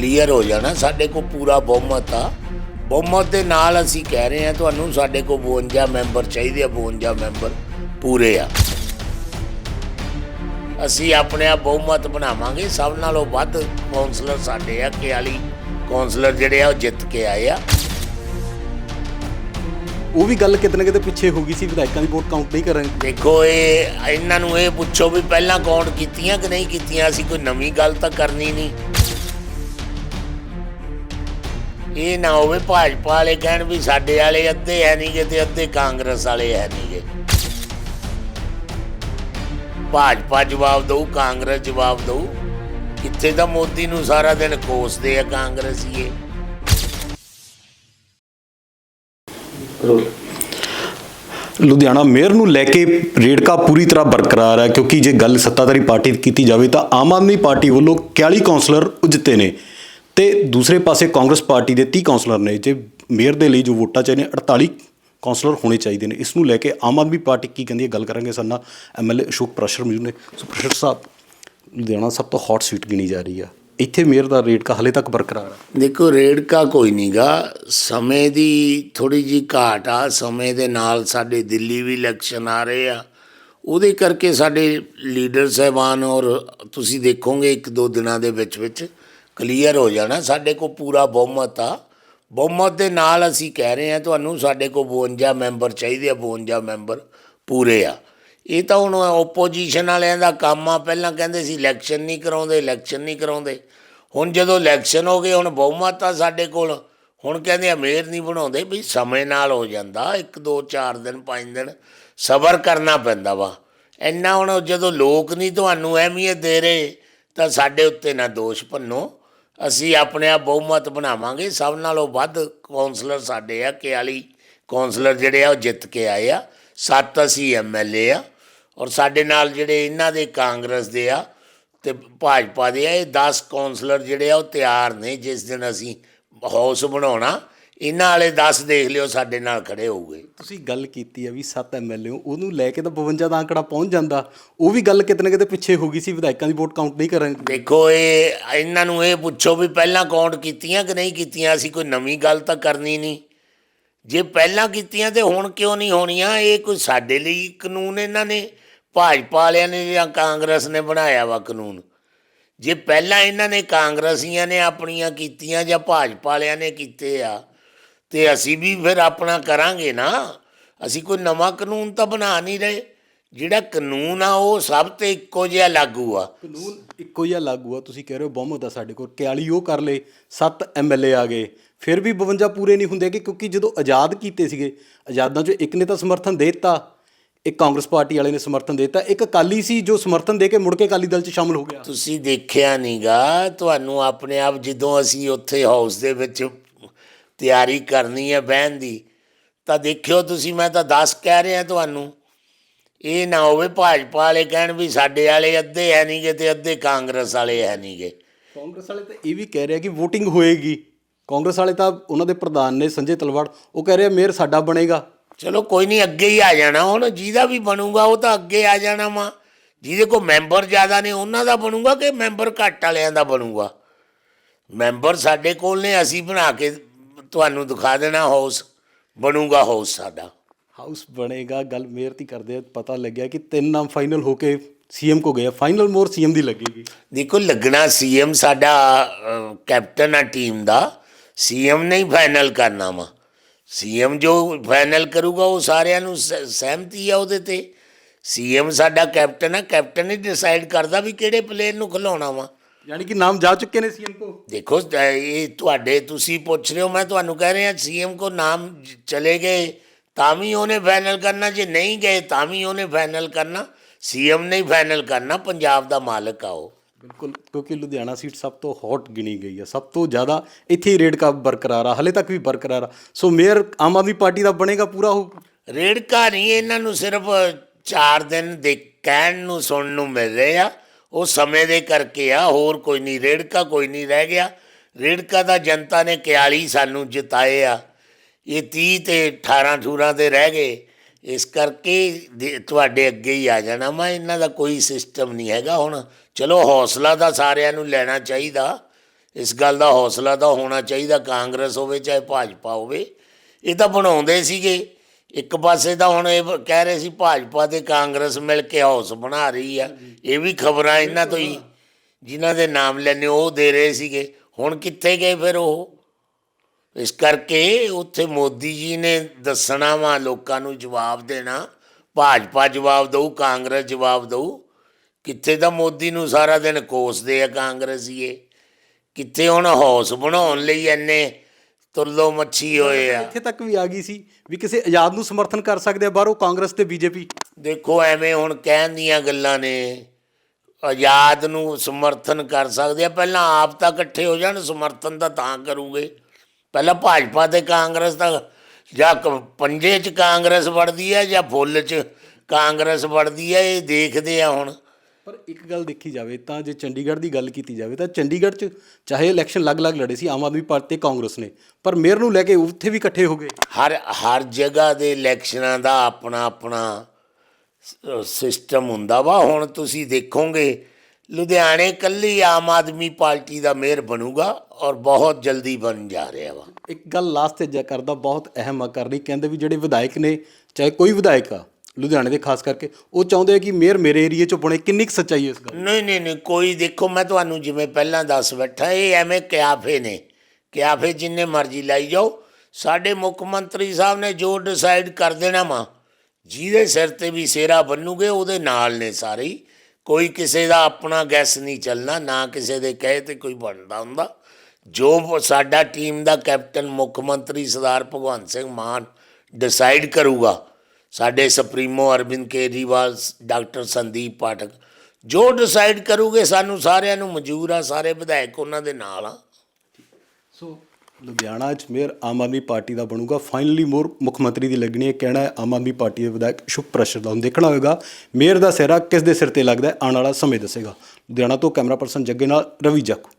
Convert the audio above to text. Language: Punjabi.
ਕਲੀਅਰ ਹੋ ਜਾਣਾ ਸਾਡੇ ਕੋਲ ਪੂਰਾ ਬਹੁਮਤ ਆ। ਬਹੁਮਤ ਦੇ ਨਾਲ ਅਸੀਂ ਕਹਿ ਰਹੇ ਹਾਂ ਤੁਹਾਨੂੰ ਸਾਡੇ ਕੋਲ 52 ਮੈਂਬਰ ਚਾਹੀਦੇ ਆ 52 ਮੈਂਬਰ ਪੂਰੇ ਆ। ਅਸੀਂ ਆਪਣੇ ਆਪ ਬਹੁਮਤ ਬਣਾਵਾਂਗੇ ਸਭ ਨਾਲੋਂ ਵੱਧ ਕਾਉਂਸਲਰ ਸਾਡੇ ਆ 41 ਕਾਉਂਸਲਰ ਜਿਹੜੇ ਆ ਉਹ ਜਿੱਤ ਕੇ ਆਏ ਆ। ਉਹ ਵੀ ਗੱਲ ਕਿਤੇ ਨਾ ਕਿਤੇ ਪਿੱਛੇ ਹੋ ਗਈ ਸੀ ਵਿਧਾਇਕਾਂ ਦੀ ਵੋਟ ਕਾਊਂਟ ਨਹੀਂ ਕਰਾਂਗੇ ਦੇਖੋ ਇਹ ਇਹਨਾਂ ਨੂੰ ਇਹ ਪੁੱਛੋ ਵੀ ਪਹਿਲਾਂ ਕਾਊਂਟ ਕੀਤੀਆਂ ਕਿ ਨਹੀਂ ਕੀਤੀਆਂ ਅਸੀਂ ਕੋਈ ਨਵੀਂ ਗੱਲ ਤਾਂ ਕਰਨੀ ਨਹੀਂ। ਇਹ ਨਾ ਹੋਵੇ ਭਾਜਪਾ ਵਾਲੇ ਕਹਿਣ ਵੀ ਸਾਡੇ ਵਾਲੇ ਅੱਧੇ ਹੈ ਨਹੀਂਗੇ ਤੇ ਅੱਧੇ ਕਾਂਗਰਸ ਵਾਲੇ ਹੈ ਨਹੀਂਗੇ ਭਾਜਪਾ ਜਵਾਬ ਦਊ, ਕਾਂਗਰਸ ਜਵਾਬ ਦਊ। ਕਿੱਥੇ ਤਾਂ ਮੋਦੀ ਨੂੰ ਸਾਰਾ ਦਿਨ ਕੋਸਦੇ ਆ ਕਾਂਗਰਸੀਏ ਲੁਧਿਆਣਾ ਮੇਅਰ ਨੂੰ ਲੈ ਕੇ ਰੇੜਕਾ ਪੂਰੀ ਤਰ੍ਹਾਂ ਬਰਕਰਾਰ ਹੈ, ਕਿਉਂਕਿ ਜੇ ਗੱਲ ਸੱਤਾਧਾਰੀ ਪਾਰਟੀ ਦੀ ਕੀਤੀ ਜਾਵੇ ਤਾਂ ਆਮ ਆਦਮੀ ਪਾਰਟੀ ਵੱਲੋਂ 41 ਕਾਉਂਸਲਰ ਉਜਤੇ ਨੇ। ਤੇ ਦੂਸਰੇ ਪਾਸੇ ਕਾਂਗਰਸ ਪਾਰਟੀ ਦੇ 30 ਕਾਉਂਸਲਰ ਨੇ, ਜੇ ਮੇਅਰ ਦੇ ਲਈ ਜੋ ਵੋਟਾਂ ਚਾਹੀਦੀਆਂ 48 ਕਾਉਂਸਲਰ ਹੋਣੇ ਚਾਹੀਦੇ ਨੇ। ਇਸ ਨੂੰ ਲੈ ਕੇ ਆਮ ਆਦਮੀ ਪਾਰਟੀ ਕੀ ਕਹਿੰਦੀ ਹੈ? ਗੱਲ ਕਰਾਂਗੇ ਸਾਡਾ ਐਮਐਲਏ ਅਸ਼ੋਕ ਪ੍ਰਸ਼ਰ ਮੌਜੂਦ ਨੇ। ਸੋ ਪ੍ਰਸ਼ਰ ਸਾਹਿਬ, ਲੁਧਿਆਣਾ ਸਭ ਤੋਂ ਹੌਟ ਸੀਟ ਗਿਣੀ ਜਾ ਰਹੀ ਆ। ਇੱਥੇ ਮੇਅਰ ਦਾ ਰੇਟ ਕਾ ਹਲੇ ਤੱਕ ਬਰਕਰਾਰ ਹੈ ਦੇਖੋ ਰੇੜਕਾ ਕੋਈ ਨਹੀਂਗਾ ਸਮੇਂ ਦੀ ਥੋੜੀ ਜੀ ਘਾਟ ਆ। ਸਮੇਂ ਦੇ ਨਾਲ ਸਾਡੇ ਦਿੱਲੀ ਵੀ ਇਲੈਕਸ਼ਨ ਆ ਰਹੇ ਆ। ਉਹਦੇ ਕਰਕੇ ਸਾਡੇ ਲੀਡਰ ਸਹਿਬਾਨ ਔਰ ਤੁਸੀਂ ਦੇਖੋਗੇ ਇੱਕ ਦੋ ਦਿਨਾਂ ਦੇ ਵਿੱਚ ਵਿੱਚ ਕਲੀਅਰ ਹੋ ਜਾਣਾ। ਸਾਡੇ ਕੋਲ ਪੂਰਾ ਬਹੁਮਤ ਆ। ਬਹੁਮਤ ਦੇ ਨਾਲ ਅਸੀਂ ਕਹਿ ਰਹੇ ਹਾਂ, ਤੁਹਾਨੂੰ ਸਾਡੇ ਕੋਲ 52 ਮੈਂਬਰ ਚਾਹੀਦੇ ਆ 52 ਮੈਂਬਰ ਪੂਰੇ ਆ। ਇਹ ਤਾਂ ਹੁਣ ਓਪੋਜੀਸ਼ਨ ਵਾਲਿਆਂ ਦਾ ਕੰਮ ਆ। ਪਹਿਲਾਂ ਕਹਿੰਦੇ ਸੀ ਇਲੈਕਸ਼ਨ ਨਹੀਂ ਕਰਾਉਂਦੇ ਇਲੈਕਸ਼ਨ ਨਹੀਂ ਕਰਾਉਂਦੇ। ਹੁਣ ਜਦੋਂ ਇਲੈਕਸ਼ਨ ਹੋ ਗਏ, ਹੁਣ ਬਹੁਮਤ ਆ ਸਾਡੇ ਕੋਲ। ਹੁਣ ਕਹਿੰਦੇ ਆ ਨਹੀਂ ਬਣਾਉਂਦੇ। ਵੀ ਸਮੇਂ ਨਾਲ ਹੋ ਜਾਂਦਾ। 1 2 4 ਦਿਨ 5 ਦਿਨ ਸਬਰ ਕਰਨਾ ਪੈਂਦਾ ਵਾ। ਇੰਨਾ ਹੁਣ ਜਦੋਂ ਲੋਕ ਨਹੀਂ ਤੁਹਾਨੂੰ ਅਹਿਮੀਅਤ ਦੇ ਰਹੇ, ਤਾਂ ਸਾਡੇ ਉੱਤੇ ਨਾ ਦੋਸ਼ ਭੰਨੋ। ਅਸੀਂ ਆਪਣੇ ਆਪ ਬਹੁਮਤ ਬਣਾਵਾਂਗੇ। ਸਭ ਨਾਲੋਂ ਵੱਧ ਕਾਉਂਸਲਰ ਸਾਡੇ ਆ 41 ਕਾਉਂਸਲਰ ਜਿਹੜੇ ਆ, ਉਹ ਜਿੱਤ ਕੇ ਆਏ ਆ। ਸੱਤ ਅਸੀਂ ਐਮਐਲਏ ਆ ਔਰ ਸਾਡੇ ਨਾਲ ਜਿਹੜੇ ਇਹਨਾਂ ਦੇ ਕਾਂਗਰਸ ਦੇ ਆ ਤੇ ਭਾਜਪਾ ਦੇ ਆ, ਇਹ 10 ਕਾਉਂਸਲਰ ਜਿਹੜੇ ਆ, ਉਹ ਤਿਆਰ ਨੇ। ਜਿਸ ਦਿਨ ਅਸੀਂ ਹਾਊਸ ਬਣਾਉਣਾ ਇਹਨਾਂ ਵਾਲੇ 10 ਦੇਖ ਲਿਓ ਸਾਡੇ ਨਾਲ ਖੜੇ ਹੋਊਗੇ। ਤੁਸੀਂ ਗੱਲ ਕੀਤੀ ਹੈ ਵੀ 7 ਐਮਐਲਏ ਉਹਨੂੰ ਲੈ ਕੇ ਤਾਂ 52 ਦਾ ਅੰਕੜਾ ਪਹੁੰਚ ਜਾਂਦਾ। ਉਹ ਵੀ ਗੱਲ ਕਿਤੇ ਨਾ ਕਿਤੇ ਪਿੱਛੇ ਹੋ ਗਈ ਸੀ ਵਿਧਾਇਕਾਂ ਦੀ ਵੋਟ ਕਾਊਂਟ ਨਹੀਂ ਕਰਾਂਗੇ ਦੇਖੋ ਇਹ ਇਹਨਾਂ ਨੂੰ ਇਹ ਪੁੱਛੋ ਵੀ ਪਹਿਲਾਂ ਕਾਊਂਟ ਕੀਤੀਆਂ ਕਿ ਨਹੀਂ ਕੀਤੀਆਂ? ਅਸੀਂ ਕੋਈ ਨਵੀਂ ਗੱਲ ਤਾਂ ਕਰਨੀ ਨਹੀਂ। ਜੇ ਪਹਿਲਾਂ ਕੀਤੀਆਂ ਤੇ ਹੁਣ ਕਿਉਂ ਨਹੀਂ ਹੋਣੀਆਂ? ਇਹ ਕੋਈ ਸਾਡੇ ਲਈ ਕਾਨੂੰਨ ਇਹਨਾਂ ਨੇ ਭਾਜਪਾ ਵਾਲਿਆਂ ਨੇ ਜਾਂ ਕਾਂਗਰਸ ਨੇ ਬਣਾਇਆ ਵਾ ਕਾਨੂੰਨ। ਜੇ ਪਹਿਲਾਂ ਇਹਨਾਂ ਨੇ ਕਾਂਗਰਸੀਆਂ ਨੇ ਆਪਣੀਆਂ ਕੀਤੀਆਂ ਜਾਂ ਭਾਜਪਾ ਵਾਲਿਆਂ ਨੇ ਕੀਤੇ ਆ ਤੇ ਅਸੀਂ ਵੀ ਫਿਰ ਆਪਣਾ ਕਰਾਂਗੇ ਨਾ। ਅਸੀਂ ਕੋਈ ਨਵਾਂ ਕਾਨੂੰਨ ਤਾਂ ਬਣਾ ਨਹੀਂ ਰਹੇ। ਜਿਹੜਾ ਕਾਨੂੰਨ ਆ ਉਹ ਸਭ ਤੇ ਇੱਕੋ ਜਿਹਾ ਲਾਗੂ ਆ। ਕਾਨੂੰਨ ਇੱਕੋ ਜਿਹਾ ਲਾਗੂ ਆ ਤੁਸੀਂ ਕਹਿ ਰਹੇ ਹੋ ਬਹੁਮਤ ਆ ਸਾਡੇ ਕੋਲ 41 ਉਹ ਕਰ ਲਏ 7 ਐਮਐਲਏ ਆ ਗਏ। ਫਿਰ ਵੀ 52 ਪੂਰੇ ਨਹੀਂ ਹੁੰਦੇ ਕਿ ਕਿਉਂਕਿ ਜਦੋਂ ਆਜ਼ਾਦ ਕੀਤੇ ਸੀਗੇ ਆਜ਼ਾਦਾਂ ਚੋਂ ਇੱਕ ਨੇ ਤਾਂ ਸਮਰਥਨ ਦੇ ਦਿੱਤਾ ਇੱਕ ਕਾਂਗਰਸ ਪਾਰਟੀ ਵਾਲੇ ਨੇ ਸਮਰਥਨ ਦੇ ਦਿੱਤਾ ਇੱਕ ਅਕਾਲੀ ਸੀ ਜੋ ਸਮਰਥਨ ਦੇ ਕੇ ਮੁੜ ਕੇ ਅਕਾਲੀ ਦਲ 'ਚ ਸ਼ਾਮਲ ਹੋ ਗਿਆ। ਤੁਸੀਂ ਦੇਖਿਆ ਨਹੀਂਗਾ ਤੁਹਾਨੂੰ ਆਪਣੇ ਆਪ ਜਦੋਂ ਅਸੀਂ ਉੱਥੇ ਹਾਊਸ ਦੇ ਵਿੱਚ ਤਿਆਰੀ ਕਰਨੀ ਹੈ ਬਹਿਣ ਦੀ ਤਾਂ ਦੇਖਿਓ ਤੁਸੀਂ ਮੈਂ ਤਾਂ 10 ਕਹਿ ਰਿਹਾ ਤੁਹਾਨੂੰ ਇਹ ਨਾ ਹੋਵੇ ਭਾਜਪਾ ਵਾਲੇ ਕਹਿਣ ਵੀ ਸਾਡੇ ਵਾਲੇ ਅੱਧੇ ਹੈ ਨਹੀਂਗੇ ਤੇ ਅੱਧੇ ਕਾਂਗਰਸ ਵਾਲੇ ਹੈ ਨਹੀਂਗੇ ਕਾਂਗਰਸ ਵਾਲੇ ਤਾਂ ਇਹ ਵੀ ਕਹਿ ਰਹੇ ਕਿ VOTING ਹੋਏਗੀ। ਕਾਂਗਰਸ ਵਾਲੇ ਤਾਂ ਉਹਨਾਂ ਦੇ ਪ੍ਰਧਾਨ ਨੇ ਸੰਜੇ ਤਲਵਾੜ ਉਹ ਕਹਿ ਰਹੇ ਮੇਅਰ ਸਾਡਾ ਬਣੇਗਾ। ਚਲੋ ਕੋਈ ਨਹੀਂ ਅੱਗੇ ਹੀ ਆ ਜਾਣਾ ਹੁਣ ਜਿਹਦਾ ਵੀ ਬਣੂਗਾ ਉਹ ਤਾਂ ਅੱਗੇ ਆ ਜਾਣਾ ਵਾ। ਜਿਹਦੇ ਕੋਲ ਮੈਂਬਰ ਜ਼ਿਆਦਾ ਨੇ ਉਹਨਾਂ ਦਾ ਬਣੂਗਾ ਕਿ ਮੈਂਬਰ ਘੱਟ ਵਾਲਿਆਂ ਦਾ ਬਣੂਗਾ? ਮੈਂਬਰ ਸਾਡੇ ਕੋਲ ਨੇ ਅਸੀਂ ਬਣਾ ਕੇ ਤੁਹਾਨੂੰ ਦਿਖਾ ਦੇਣਾ ਹਾਊਸ ਬਣੂਗਾ ਹਾਊਸ ਸਾਡਾ। ਹਾਊਸ ਬਣੇਗਾ ਗੱਲ ਮੇਅਰ ਦੀ ਕਰਦੇ ਆ ਪਤਾ ਲੱਗਿਆ ਕਿ ਤਿੰਨ ਨਾਮ ਫਾਈਨਲ ਹੋ ਕੇ ਸੀਐਮ ਕੋ ਗਏ ਫਾਈਨਲ ਮੋਰ ਸੀਐਮ ਦੀ ਲੱਗੇਗੀ। ਦੇਖੋ ਲੱਗਣਾ ਸੀਐਮ ਸਾਡਾ ਕੈਪਟਨ ਆ ਟੀਮ ਦਾ ਸੀਐਮ ਨਹੀਂ ਫਾਈਨਲ ਕਰਨਾ ਵਾ। ਸੀਐਮ ਜੋ ਫਾਈਨਲ ਕਰੂਗਾ ਉਹ ਸਾਰਿਆਂ ਨੂੰ ਸਹਿਮਤੀ ਆ ਉਹਦੇ ਤੇ। ਸੀਐਮ ਸਾਡਾ ਕੈਪਟਨ ਆ ਕੈਪਟਨ ਹੀ ਡਿਸਾਈਡ ਕਰਦਾ ਵੀ ਕਿਹੜੇ ਪਲੇਅਰ ਨੂੰ ਖਿਲਾਉਣਾ ਵਾ। ਯਾਨੀ ਕਿ ਨਾਮ ਜਾ ਚੁੱਕੇ ਨੇ ਸੀਐਮ ਕੋ? ਦੇਖੋ ਇਹ ਤੁਹਾਡੇ ਤੁਸੀਂ ਪੁੱਛ ਰਹੇ ਹੋ ਮੈਂ ਤੁਹਾਨੂੰ ਕਹਿ ਰਿਹਾ ਸੀਐਮ ਕੋ ਨਾਮ ਚਲੇ ਗਏ ਤਾਂ ਵੀ ਉਹਨੇ ਫਾਈਨਲ ਕਰਨਾ ਜੇ ਨਹੀਂ ਗਏ ਤਾਂ ਵੀ ਉਹਨੇ ਫਾਈਨਲ ਕਰਨਾ ਸੀਐਮ ਨੇ ਫਾਈਨਲ ਕਰਨਾ ਪੰਜਾਬ ਦਾ ਮਾਲਕ ਆ ਉਹ। ਬਿਲਕੁਲ ਕਿਉਂਕਿ ਲੁਧਿਆਣਾ ਸੀਟ ਸਭ ਤੋਂ ਹੌਟ ਗਿਣੀ ਗਈ ਹੈ ਸਭ ਤੋਂ ਜ਼ਿਆਦਾ ਇੱਥੇ ਹੀ ਰੇਟ ਕਾ ਬਰਕਰਾਰ ਆ ਹਲੇ ਤੱਕ ਵੀ ਬਰਕਰਾਰ ਆ। ਸੋ ਮੇਅਰ ਆਮ ਆਦਮੀ ਪਾਰਟੀ ਦਾ ਬਣੇਗਾ ਪੂਰਾ ਹੋ ਰੇੜਕਾ ਨਹੀਂ ਇਹਨਾਂ ਨੂੰ ਸਿਰਫ 4 ਦਿਨ ਦੇ ਕਹਿਣ ਨੂੰ ਸੁਣਨ ਨੂੰ ਮਿਲ ਰਹੇ ਆ। ਉਹ ਸਮੇਂ ਦੇ ਕਰਕੇ ਆ, ਹੋਰ ਕੋਈ ਨਹੀਂ, ਰੇੜਕਾ ਕੋਈ ਨਹੀਂ ਰਹਿ ਗਿਆ। ਰੇੜਕਾ ਦਾ ਜਨਤਾ ਨੇ 41 ਸਾਨੂੰ ਜਿਤਾਏ ਆ। ਇਹ 30 ਤੇ 18 ਠੂਰਾਂ ਤੇ ਰਹਿ ਗਏ। ਇਸ ਕਰਕੇ ਦੇ- ਤੁਹਾਡੇ ਅੱਗੇ ਹੀ ਆ ਜਾਣਾ ਮੈਂ ਇਹਨਾਂ ਦਾ ਕੋਈ ਸਿਸਟਮ ਨਹੀਂ ਹੈਗਾ ਹੁਣ। ਚਲੋ ਹੌਸਲਾ ਤਾਂ ਸਾਰਿਆਂ ਨੂੰ ਲੈਣਾ ਚਾਹੀਦਾ। ਇਸ ਗੱਲ ਦਾ ਹੌਸਲਾ ਤਾਂ ਹੋਣਾ ਚਾਹੀਦਾ, ਕਾਂਗਰਸ ਹੋਵੇ, ਚਾਹੇ ਭਾਜਪਾ ਹੋਵੇ। ਇਹ ਤਾਂ ਬਣਾਉਂਦੇ ਸੀਗੇ। ਇੱਕ ਪਾਸੇ ਤਾਂ ਹੁਣ ਇਹ ਕਹਿ ਰਹੇ ਸੀ ਭਾਜਪਾ ਤੇ ਕਾਂਗਰਸ ਮਿਲ ਕੇ ਹਾਊਸ ਬਣਾ ਰਹੀ ਆ। ਇਹ ਵੀ ਖਬਰਾਂ ਇਹਨਾਂ ਤੋਂ ਹੀ ਜਿਨ੍ਹਾਂ ਦੇ ਨਾਮ ਲੈਣੇ ਉਹ ਦੇ ਰਹੇ ਸੀਗੇ। ਹੁਣ ਕਿੱਥੇ ਗਏ ਫਿਰ ਉਹ? ਇਸ ਕਰਕੇ ਉੱਥੇ ਮੋਦੀ ਜੀ ਨੇ ਦੱਸਣਾ ਵਾ ਲੋਕਾਂ ਨੂੰ ਜਵਾਬ ਦੇਣਾ। ਭਾਜਪਾ ਜਵਾਬ ਦਊ ਕਾਂਗਰਸ ਜਵਾਬ ਦਊ। ਕਿੱਥੇ ਤਾਂ ਮੋਦੀ ਨੂੰ ਸਾਰਾ ਦਿਨ ਕੋਸਦੇ ਆ ਕਾਂਗਰਸੀਏ। ਕਿੱਥੇ ਹੁਣ ਹੌਸ ਬਣਾਉਣ ਲਈ ਐਨੇ ਤੁਰਲੋ ਮੱਛੀ ਹੋਏ ਆ। ਇੱਥੇ ਤੱਕ ਵੀ ਆ ਗਈ ਸੀ ਵੀ ਕਿਸੇ ਆਜ਼ਾਦ ਨੂੰ ਸਮਰਥਨ ਕਰ ਸਕਦੇ ਆ ਬਾਹਰੋਂ ਕਾਂਗਰਸ ਤੇ ਬੀਜੇਪੀ। ਦੇਖੋ ਐਵੇਂ ਹੁਣ ਕਹਿਣ ਦੀਆਂ ਗੱਲਾਂ ਨੇ। ਆਜ਼ਾਦ ਨੂੰ ਸਮਰਥਨ ਕਰ ਸਕਦੇ ਆ। ਪਹਿਲਾਂ ਆਪ ਤਾਂ ਇਕੱਠੇ ਹੋ ਜਾਣ ਸਮਰਥਨ ਤਾਂ ਤਾਂ ਕਰੂਗੇ। ਪਹਿਲਾਂ ਭਾਜਪਾ ਤੇ ਕਾਂਗਰਸ ਦਾ ਜਾਂ ਪੰਜੇ 'ਚ ਕਾਂਗਰਸ ਵੜਦੀ ਹੈ ਜਾਂ ਫੁੱਲ 'ਚ ਕਾਂਗਰਸ ਵੜਦੀ ਹੈ ਇਹ ਦੇਖਦੇ ਆ ਹੁਣ। ਪਰ ਇੱਕ ਗੱਲ ਦੇਖੀ ਜਾਵੇ ਤਾਂ ਜੇ ਚੰਡੀਗੜ੍ਹ ਦੀ ਗੱਲ ਕੀਤੀ ਜਾਵੇ ਤਾਂ ਚੰਡੀਗੜ੍ਹ 'ਚ ਚਾਹੇ ਇਲੈਕਸ਼ਨ ਅਲੱਗ-ਅਲੱਗ ਲੜੇ ਸੀ ਆਮ ਆਦਮੀ ਪਾਰਟੀ ਤੇ ਕਾਂਗਰਸ ਨੇ ਪਰ ਮੇਅਰ ਨੂੰ ਲੈ ਕੇ ਉੱਥੇ ਵੀ ਇਕੱਠੇ ਹੋ ਗਏ। ਹਰ ਹਰ ਜਗ੍ਹਾ ਦੇ ਇਲੈਕਸ਼ਨਾਂ ਦਾ ਆਪਣਾ ਆਪਣਾ ਸਿਸਟਮ ਹੁੰਦਾ ਵਾ। ਹੁਣ ਤੁਸੀਂ ਦੇਖੋਗੇ ਲੁਧਿਆਣੇ ਕੱਲੀ ਆਮ ਆਦਮੀ ਪਾਰਟੀ ਦਾ ਮੇਅਰ ਬਣੂਗਾ ਔਰ ਬਹੁਤ ਜਲਦੀ ਬਣ ਜਾ ਰਿਹਾ ਵਾ। ਇੱਕ ਗੱਲ ਲਾਸਟ ਤੇ ਜਾ ਕਰਦਾ ਬਹੁਤ ਅਹਿਮ ਆ ਕਰਨੀ। ਕਹਿੰਦੇ ਵੀ ਜਿਹੜੇ ਵਿਧਾਇਕ ਨੇ ਚਾਹੇ ਕੋਈ ਵਿਧਾਇਕ ਆ ਲੁਧਿਆਣੇ ਦੇ, ਖਾਸ ਕਰਕੇ ਉਹ ਚਾਹੁੰਦੇ ਆ ਕਿ ਮੇਅਰ ਮੇਰੇ ਏਰੀਏ 'ਚ ਬਣੇ, ਕਿੰਨੀ ਕੁ ਸੱਚਾਈ ਹੈ ਇਸ ਗੱਲ ਨਹੀਂ ਨਹੀਂ ਨਹੀਂ, ਕੋਈ ਦੇਖੋ, ਮੈਂ ਤੁਹਾਨੂੰ ਜਿਵੇਂ ਪਹਿਲਾਂ ਦੱਸ ਬੈਠਾ, ਇਹ ਐਵੇਂ ਕਿਆਫੇ ਨੇ। ਕਿਆਫੇ ਜਿੰਨੇ ਮਰਜ਼ੀ ਲਾਈ ਜਾਓ। ਸਾਡੇ ਮੁੱਖ ਮੰਤਰੀ ਸਾਹਿਬ ਨੇ ਜੋ ਡਿਸਾਈਡ ਕਰ ਦੇਣਾ ਵਾ, ਜਿਹਦੇ ਸਿਰ ਤੇ ਵੀ ਸੇਰਾ ਬੰਨੂਗੇ, ਉਹਦੇ ਨਾਲ ਨੇ ਸਾਰੇ ਹੀ। ਕੋਈ ਕਿਸੇ ਦਾ ਆਪਣਾ ਗੈਸ ਨਹੀਂ ਚੱਲਣਾ, ਨਾ ਕਿਸੇ ਦੇ ਕਹੇ ਤੇ ਕੋਈ ਬਣਦਾ ਹੁੰਦਾ। ਜੋ ਸਾਡਾ ਟੀਮ ਦਾ ਕੈਪਟਨ ਮੁੱਖ ਮੰਤਰੀ ਸਰਦਾਰ ਭਗਵੰਤ ਸਿੰਘ ਮਾਨ ਡਿਸਾਈਡ ਕਰੂਗਾ ਸਾਡੇ ਸੁਪਰੀਮੋ ਅਰਵਿੰਦ ਕੇਜਰੀਵਾਲ, ਡਾਕਟਰ ਸੰਦੀਪ ਪਾਠਕ, ਜੋ ਡਿਸਾਈਡ ਕਰੂਗੇ, ਸਾਨੂੰ ਸਾਰਿਆਂ ਨੂੰ ਮਨਜ਼ੂਰ ਆ, ਸਾਰੇ ਵਿਧਾਇਕ ਉਹਨਾਂ ਦੇ ਨਾਲ ਆ। ਸੋ ਲੁਧਿਆਣਾ 'ਚ ਮੇਅਰ ਆਮ ਆਦਮੀ ਪਾਰਟੀ ਦਾ ਬਣੂਗਾ। ਫਾਈਨਲੀ ਮੋਰ ਮੁੱਖ ਮੰਤਰੀ ਦੀ ਲੱਗਣੀ ਹੈ, ਕਹਿਣਾ ਹੈ, ਆਮ ਆਦਮੀ ਪਾਰਟੀ ਦੇ ਵਿਧਾਇਕ ਸ਼ੁਭ ਪ੍ਰਸ਼ਰ ਦਾ ਹੁਣ ਦੇਖਣਾ ਹੋਵੇਗਾ ਮੇਅਰ ਦਾ ਸਿਹਰਾ ਕਿਸ ਦੇ ਸਿਰ ਤੇ ਲੱਗਦਾ ਆਉਣ ਵਾਲਾ ਸਮੇਂ ਦੱਸੇਗਾ। ਲੁਧਿਆਣਾ ਤੋਂ ਕੈਮਰਾ ਪਰਸਨ ਜੱਗੇ ਨਾਲ ਰਵੀ ਜਾਖੂ